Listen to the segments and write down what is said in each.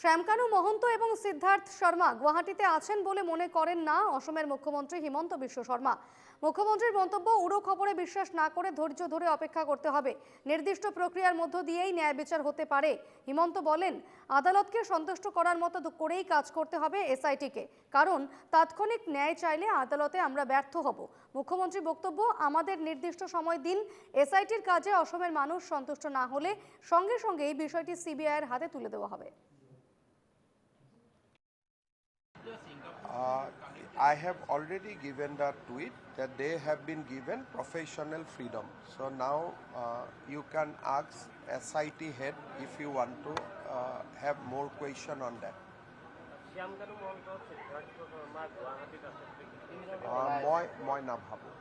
শ্যামকানু মহন্ত এবং সিদ্ধার্থ শর্মা গুয়াহাটিতে আছেন বলে মনে করেন না অসমের মুখ্যমন্ত্রী হিমন্ত বিশ্ব শর্মা। মুখ্যমন্ত্রীর মন্তব্য, উড়ো খবরে বিশ্বাস না করে ধৈর্য ধরে অপেক্ষা করতে হবে। নির্দিষ্ট প্রক্রিয়ার মধ্য দিয়েই ন্যায় বিচার হতে পারে। হিমন্ত বলেন, আদালতকে সন্তুষ্ট করার মতো করেই কাজ করতে হবে এসআইটিকে। কারণ, তাৎক্ষণিক ন্যায় চাইলে আদালতে আমরা ব্যর্থ হব। মুখ্যমন্ত্রী বক্তব্য, আমাদের নির্দিষ্ট সময় দিন, এসআইটির কাজে অসমের মানুষ সন্তুষ্ট না হলে সঙ্গে সঙ্গে এই বিষয়টি সিবিআইয়ের হাতে তুলে দেওয়া হবে। Uh, I have already given the tweet that they have been given professional freedom. So now uh, you can ask SIT head if you want to uh, have more question on that. Uh, মই মই নাভাবোঁ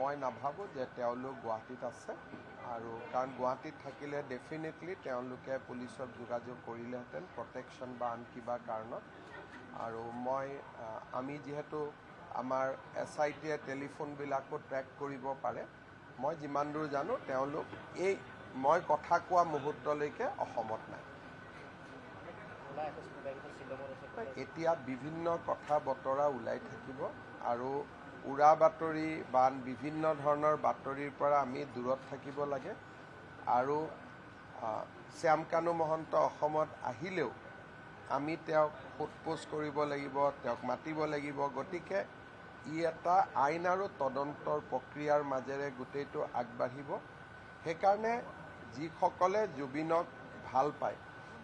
মই নাভাবোঁ যে তেওঁলোক গুৱাহাটীত আছে আৰু কাৰণ গুৱাহাটীত থাকিলে ডেফিনেটলি তেওঁলোকে পুলিচক যোগাযোগ কৰিলেহেঁতেন প্ৰটেকশ্যন বা আন কিবা কাৰণত আৰু মই আমি যিহেতু আমাৰ এছ আই টিয়ে টেলিফোনবিলাকো ট্ৰেক কৰিব পাৰে মই যিমান দূৰ জানো তেওঁলোক এই মই কথা কোৱা মুহূৰ্তলৈকে অসমত নাই। এতিয়া বিভিন্ন কথা বতৰা ওলাই থাকিব আৰু উৰা বাতৰি বা বিভিন্ন ধৰণৰ বাতৰিৰ পৰা আমি দূৰত থাকিব লাগে। আৰু শ্যামকানু মহন্ত অসমত আহিলেও আমি তেওঁক সোধ পোছ কৰিব লাগিব তেওঁক মাতিব লাগিব। গতিকে ই এটা আইন আৰু তদন্তৰ প্ৰক্ৰিয়াৰ মাজেৰে গোটেইটো আগবাঢ়িব। সেইকাৰণে যিসকলে জুবিনক ভাল পায়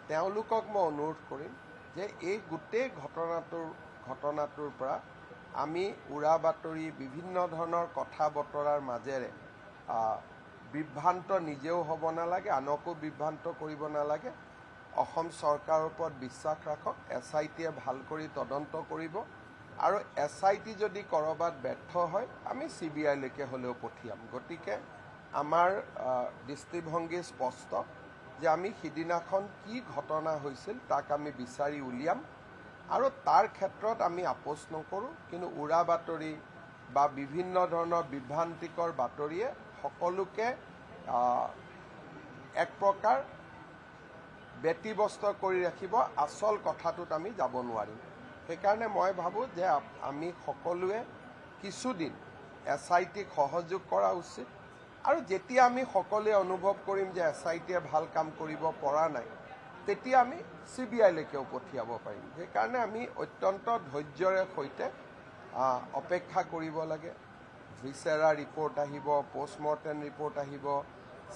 তেওঁলোকক মই অনুৰোধ কৰিম যে এই গোটেই ঘটনাটোৰ ঘটনাটোৰ পৰা আমি উৰা বাতৰি বিভিন্ন ধৰণৰ কথা বতৰাৰ মাজেৰে বিভ্ৰান্ত নিজেও হ'ব নালাগে আনকো বিভ্ৰান্ত কৰিব নালাগে। অসম চৰকাৰৰ ওপৰত বিশ্বাস ৰাখক এছ আই টিয়ে ভাল কৰি তদন্ত কৰিব আৰু এছ আই টি যদি ক'ৰবাত ব্যৰ্থ হয় আমি চি বি আইলৈকে হ'লেও পঠিয়াম। গতিকে আমাৰ দৃষ্টিভংগী স্পষ্ট যে আমি সিদিনাখন কি ঘটনা হৈছিল তাক আমি বিচাৰি উলিয়াম আৰু তাৰ ক্ষেত্ৰত আমি আপোচ নকৰোঁ কিন্তু উৰা বাতৰি বা বিভিন্ন ধৰণৰ বিভ্ৰান্তিকৰ বাতৰিয়ে সকলোকে এক প্ৰকাৰ ব্যতিব্যস্ত কৰি ৰাখিব আচল কথাটোত আমি যাব নোৱাৰিম। সেইকাৰণে মই ভাবোঁ যে আমি সকলোৱে কিছুদিন এছ আই টিক সহযোগ কৰা উচিত। আৰু যেতিয়া আমি সকলোৱে অনুভৱ কৰিম যে এছ আই টিয়ে ভাল কাম কৰিব পৰা নাই তেতিয়া আমি চি বি আইলৈকেও পঠিয়াব পাৰিম। সেইকাৰণে আমি অত্যন্ত ধৈৰ্যৰে সৈতে অপেক্ষা কৰিব লাগে। ভিচেৰা ৰিপৰ্ট আহিব পষ্টমৰ্টেম ৰিপৰ্ট আহিব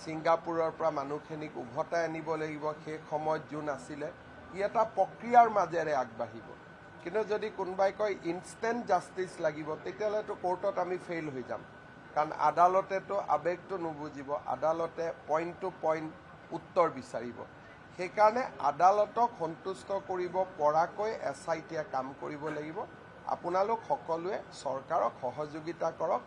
ছিংগাপুৰৰ পৰা মানুহখিনিক উভতাই আনিব লাগিব সেই সময়ত যোন আছিলে ই এটা প্ৰক্ৰিয়াৰ মাজেৰে আগবাঢ়িব। কিন্তু যদি কোনোবাই কয় ইনষ্টেণ্ট জাষ্টিচ লাগিব তেতিয়াহ'লেতো কোৰ্টত আমি ফেইল হৈ যাম। কাৰণ আদালতেতো আৱেগটো নুবুজিব আদালতে পইণ্ট টু পইণ্ট উত্তৰ বিচাৰিব। সেইকাৰণে আদালতক সন্তুষ্ট কৰিব পৰাকৈ এছ আই টিয়ে কাম কৰিব লাগিব। আপোনালোক সকলোৱে চৰকাৰক সহযোগিতা কৰক।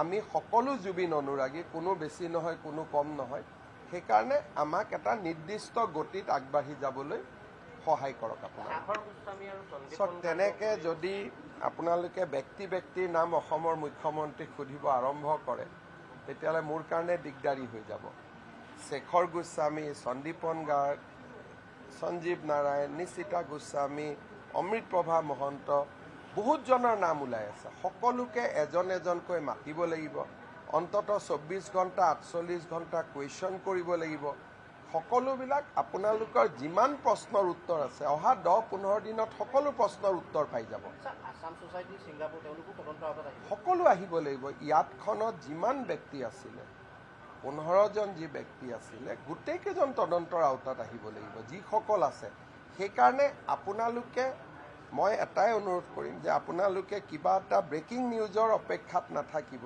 আমি সকলো জুবিন অনুৰাগী কোনো বেছি নহয় কোনো কম নহয়। সেইকাৰণে আমাক এটা নিৰ্দিষ্ট গতিত আগবাঢ়ি যাবলৈ সহায় কৰক আপোনালোকে চব তেনেকে যদি আপোনালোকে ব্যক্তি ব্যক্তিৰ নাম অসমৰ মুখ্যমন্ত্ৰীক সুধিব আৰম্ভ কৰে তেতিয়াহ'লে মোৰ কাৰণে দিগদাৰী হৈ যাব। শেখৰ গোস্বামী সন্দীপন গাৰ্গ সঞ্জীৱ নাৰায়ণ নিশিতা গোস্বামী অমৃতপ্ৰভা মহন্ত বহুতজনৰ নাম ওলাই আছে। সকলোকে এজন এজনকৈ মাতিব লাগিব। অন্তত চৌব্বিছ ঘণ্টা আঠচল্লিছ ঘণ্টা কুৱেশ্যন কৰিব লাগিব। সকলোবিলাক আপোনালোকৰ যিমান প্ৰশ্নৰ উত্তৰ আছে অহা দহ পোন্ধৰ দিনত সকলো প্ৰশ্নৰ উত্তৰ পাই যাব। সকলো আহিব লাগিব। ইয়াতখনত যিমান ব্যক্তি আছিলে পোন্ধৰজন যি ব্যক্তি আছিলে গোটেইকেইজন তদন্তৰ আওতাত আহিব লাগিব। যিসকল আছে সেইকাৰণে আপোনালোকে মই এটাই অনুৰোধ কৰিম যে আপোনালোকে কিবা এটা ব্ৰেকিং নিউজৰ অপেক্ষাত নাথাকিব।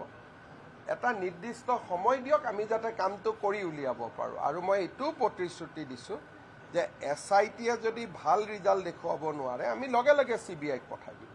এটা নিৰ্দিষ্ট সময় দিয়ক আমি যাতে কামটো কৰি উলিয়াব পাৰোঁ। আৰু মই এইটোও প্ৰতিশ্ৰুতি দিছোঁ যে এছ আই টিয়ে যদি ভাল ৰিজাল্ট দেখুৱাব নোৱাৰে আমি লগে লগে চি বি আইক পঠাই দিম।